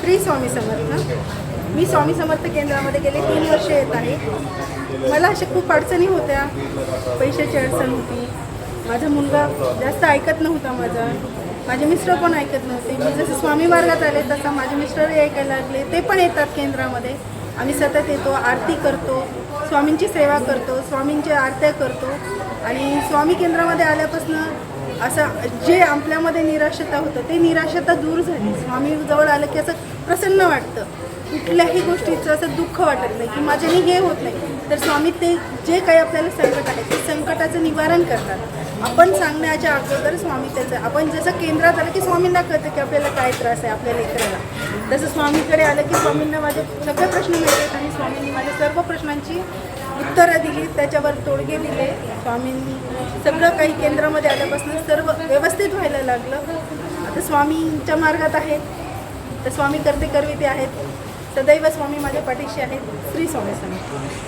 श्री स्वामी समर्थ. मी स्वामी समर्थ केंद्रामध्ये गेले तीन वर्ष येत आहे. मला अशा खूप अडचणी होत्या. पैशाची अडचण होती. माझा मुलगा जास्त ऐकत नव्हता माझा. माझे मिस्टर पण ऐकत नव्हते. मी जसं स्वामी मार्गात आले तसं माझे मिस्टरही ऐकायला लागले. ते पण येतात केंद्रामध्ये. आम्ही सतत येतो आरती करतो स्वामींची सेवा करतो स्वामींच्या आरत्या करतो. आणि स्वामी केंद्रामध्ये आल्यापासून असं जे आपल्यामध्ये निराशता होतं ते निराशता दूर झाली. स्वामी जवळ आलं की असं प्रसन्न वाटतं. कुठल्याही गोष्टीचं असं दुःख वाटत नाही की माझ्याने हे होत नाही. तर स्वामी ते जे काही आपल्याला संकट आहे ते संकटाचं निवारण करतात. आपण सांगण्याच्या अगोदर स्वामी त्याचं आपण जसं केंद्रात आलं की स्वामींना कळतं की आपल्याला काय त्रास आहे आपल्या लेकराला. तसं स्वामीकडे आलं की स्वामींना माझे सगळे प्रश्न मिळतात आणि स्वामींनी प्रश्नांची उत्तरं दिली त्याच्यावर तोडगे दिले. स्वामींनी सगळं काही केंद्रामध्ये आल्यापासून सर्व व्यवस्थित व्हायला लागलं. आता स्वामींच्या मार्गात आहेत. तर स्वामी करते करविते आहेत. सदैव स्वामी माझ्या पाठीशी आहेत. श्री स्वामी समर्थ.